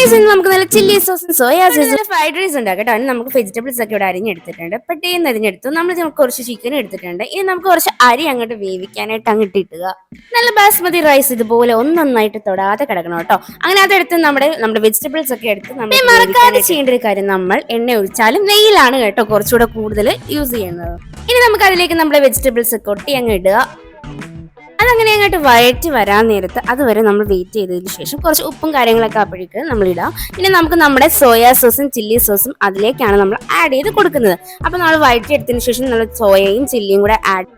Guys ഇന്ന് നമുക്ക് നല്ല ചില്ലി സോസും സോയാ സോസും ഫ്രൈഡ് റൈസ് ഉണ്ടാക്കാം കേട്ടോ. നമുക്ക് വെജിറ്റബിൾസ് ഒക്കെ ഇവിടെ അരിഞ്ഞെടുത്തിട്ടുണ്ട്. പെട്ടെന്ന് അരിഞ്ഞെടുത്തു. നമ്മൾ നമുക്ക് കുറച്ച് ചിക്കൻ എടുത്തിട്ടുണ്ട്. ഇനി നമുക്ക് കുറച്ച് അരി അങ്ങോട്ട് വേവിക്കാനായിട്ട് അങ്ങോട്ട് ഇട്ടുക നല്ല ബാസ്മതി റൈസ് ഇതുപോലെ ഒന്നൊന്നായിട്ട് തൊടാതെ കിടക്കണം കേട്ടോ. അങ്ങനെ അതെടുത്ത് നമ്മുടെ നമ്മുടെ വെജിറ്റബിൾസ് ഒക്കെ എടുത്ത് നമ്മൾ മറക്കാതെ ചെയ്യേണ്ട ഒരു കാര്യം നമ്മൾ എണ്ണ ഒഴിച്ചാലും നെയ്യിലാണ് കേട്ടോ കുറച്ചുകൂടെ കൂടുതൽ യൂസ് ചെയ്യുന്നത്. ഇനി നമുക്ക് അതിലേക്ക് നമ്മുടെ വെജിറ്റബിൾസ് കൊട്ടി അങ്ങ് ഇടുക. അതങ്ങനെ അങ്ങോട്ട് വഴറ്റി വരാൻ നേരത്ത് അതുവരെ നമ്മൾ വെയിറ്റ് ചെയ്തതിന് ശേഷം കുറച്ച് ഉപ്പും കാര്യങ്ങളൊക്കെ അപ്പോഴേക്ക് നമ്മൾ ഇടാം. പിന്നെ നമുക്ക് നമ്മുടെ സോയാ സോസും ചില്ലി സോസും അതിലേക്കാണ് നമ്മൾ ആഡ് ചെയ്ത് കൊടുക്കുന്നത്. അപ്പോൾ നമ്മൾ വഴറ്റി എടുത്തതിന് ശേഷം നമ്മൾ സോയയും ചില്ലിയും കൂടെ ആഡ്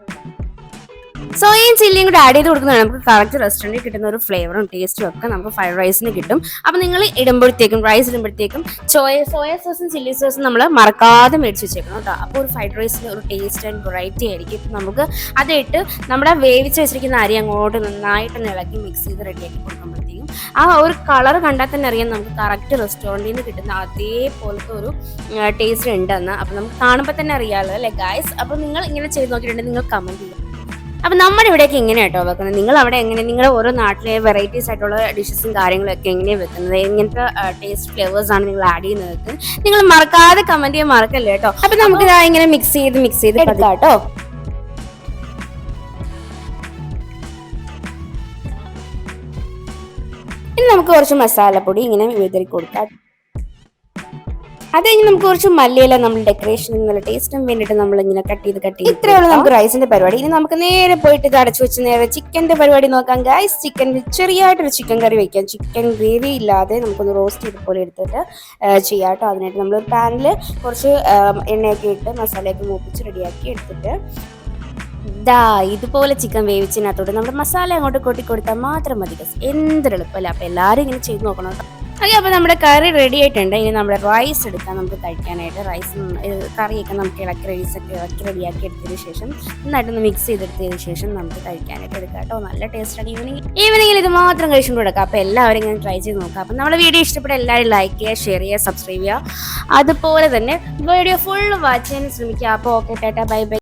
സോയയും ചില്ലിയും കൂടെ ആഡ് ചെയ്ത് കൊടുക്കുന്നതാണ് നമുക്ക് കറക്റ്റ് റെസ്റ്റോറന്റിൽ കിട്ടുന്ന ഒരു ഫ്ലേവറും ടേസ്റ്റും ഒക്കെ നമുക്ക് ഫ്രൈഡ് റൈസിന് കിട്ടും. അപ്പം നിങ്ങൾ ഇടുമ്പോഴത്തേക്കും റൈസ് ഇടുമ്പോഴത്തേക്കും സോയ സോയ സോസും ചില്ലി സോസും നമ്മൾ മറക്കാതെ മേടിച്ച് വെച്ചേക്കണം കേട്ടോ. അപ്പോൾ ഒരു ഫ്രൈഡ് റൈസിന് ഒരു ടേസ്റ്റ് ആൻഡ് വെറൈറ്റി ആയിരിക്കും. ഇപ്പം നമുക്ക് അതിട്ട് നമ്മുടെ വേവിച്ച് വെച്ചിരിക്കുന്ന അരി അങ്ങോട്ട് നന്നായിട്ട് ഇളക്കി മിക്സ് ചെയ്ത് റെഡിയാക്കി കൊടുക്കുമ്പോഴത്തേക്കും ആ ഒരു കളർ കണ്ടാൽ തന്നെ അറിയാം നമുക്ക് കറക്റ്റ് റെസ്റ്റോറന്റിൽ നിന്ന് കിട്ടുന്ന അതേപോലത്തെ ഒരു ടേസ്റ്റ് ഉണ്ടെന്ന് അപ്പം നമുക്ക് കാണുമ്പോൾ തന്നെ അറിയാമല്ലോ അല്ലേ ഗായ്സ് അപ്പോൾ നിങ്ങൾ ഇങ്ങനെ ചെയ്ത് നോക്കിയിട്ടുണ്ടെങ്കിൽ നിങ്ങൾ കമന്റ് ചെയ്യുക അപ്പം നമ്മുടെ ഇവിടെയൊക്കെ എങ്ങനെയാണ് കേട്ടോ വെക്കുന്നത്? നിങ്ങൾ അവിടെ എങ്ങനെ നിങ്ങൾ ഓരോ നാട്ടിലെ വെറൈറ്റീസ് ആയിട്ടുള്ള ഡിഷസും കാര്യങ്ങളൊക്കെ എങ്ങനെയാണ് വെക്കുന്നത്? എങ്ങനത്തെ ടേസ്റ്റ് ഫ്ലേവേഴ്സ് ആണ് നിങ്ങൾ ആഡ് ചെയ്യുന്നത്? നിങ്ങൾ മറക്കാതെ കമന്റ് ചെയ്യാൻ മറക്കല്ലേ കേട്ടോ അപ്പം നമുക്ക് ഇങ്ങനെ മിക്സ് ചെയ്ത് മിക്സ് ചെയ്ത് എടുക്കാം കേട്ടോ ഇനി നമുക്ക് കുറച്ച് മസാലപ്പൊടി ഇങ്ങനെ വിതറി കൊടുക്കാം. അത് കഴിഞ്ഞ് നമുക്ക് കുറച്ച് മല്ലിയില നമ്മൾ ഡെക്കറേഷൻ നല്ല ടേസ്റ്റിനും വേണ്ടിയിട്ട് നമ്മൾ ഇങ്ങനെ കട്ട് ചെയ്ത് കട്ട് ചെയ്ത് ഇത്രയുള്ള നമുക്ക് റൈസിന്റെ പരിപാടി. ഇനി നമുക്ക് നേരെ പോയിട്ട് ഇത് അടച്ചു വെച്ച് നേരെ ചിക്കന്റെ പരിപാടി നോക്കാം ഗൈസ് ചിക്കൻ ചെറിയായിട്ടൊരു ചിക്കൻ കറി വെക്കാം. ചിക്കൻ ഗ്രേവി ഇല്ലാതെ നമുക്കൊന്ന് റോസ്റ്റ് ചെയ്ത് പോലെ എടുത്തിട്ട് ചെയ്യാട്ടോ ചെയ്യാം കേട്ടോ. അതിനായിട്ട് നമ്മൾ ഒരു പാനിൽ കുറച്ച് എണ്ണയൊക്കെ ഇട്ട് മസാലയൊക്കെ മൂപ്പിച്ച് റെഡിയാക്കി എടുത്തിട്ട് ദാ ഇതുപോലെ ചിക്കൻ വേവിച്ചതിനകത്തോട്ട് നമ്മുടെ മസാല അങ്ങോട്ട് കൊട്ടി കൊടുത്താൽ മാത്രം മതി. എന്തൊരു എളുപ്പമല്ല അപ്പോൾ എല്ലാവരും ഇങ്ങനെ ചെയ്ത് നോക്കണം ഓക്കെ അപ്പോൾ നമ്മുടെ കറി റെഡി ആയിട്ടുണ്ട്. ഇനി നമ്മുടെ റൈസ് എടുക്കാം. നമുക്ക് കഴിക്കാനായിട്ട് റൈസ് കറിയൊക്കെ നമുക്ക് ഇളക്കി റൈസ് ഒക്കെ ഇളക്കി റെഡിയാക്കി എടുത്തതിന് ശേഷം നന്നായിട്ടൊന്ന് മിക്സ് ചെയ്തെടുത്തതിന് ശേഷം നമുക്ക് കഴിക്കാനായിട്ട് എടുക്കാം കേട്ടോ. നല്ല ടേസ്റ്റാണ് ഈവനിങ് ഈവനിങ്ങിൽ ഇത് മാത്രം കഴിച്ചുകൊണ്ട് കൊടുക്കാം. അപ്പോൾ എല്ലാവരും ഇങ്ങനെ ട്രൈ ചെയ്ത് നോക്കാം. അപ്പം നമ്മുടെ വീഡിയോ ഇഷ്ടപ്പെട്ട എല്ലാവരും ലൈക്ക് ചെയ്യുക ഷെയർ ചെയ്യുക സബ്സ്ക്രൈബ് ചെയ്യുക. അതുപോലെ തന്നെ വീഡിയോ ഫുൾ വാച്ച് ചെയ്യാൻ ശ്രമിക്കുക. അപ്പോൾ ഓക്കെ ടാറ്റ ബൈ ബൈ